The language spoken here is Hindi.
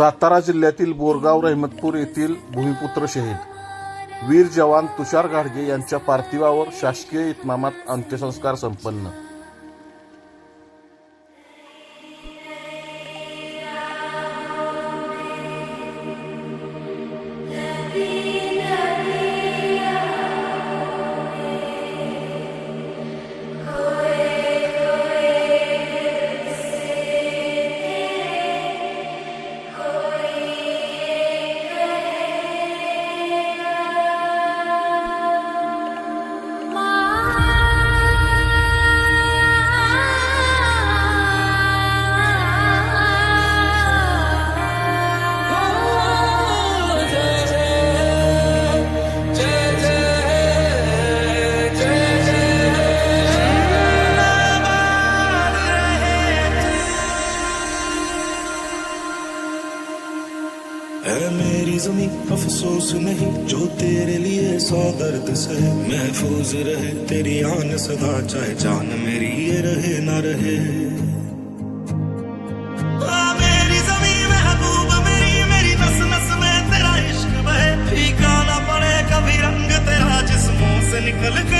सातारा जिल्ह्यातील बोरगाव रहमतपूर येथील भूमिपुत्र शहीद. वीर जवान तुषार घाडगे यांच्या पार्थिवावर शासकीय इतमामात अंत्यसंस्कार संपन्न. जमी अफसोस नहीं, जो तेरे लिए सौ दर्द से महफूज रहे। तेरी आन सदा, चाहे जान मेरी ये रहे ना रहे। निकल मेरी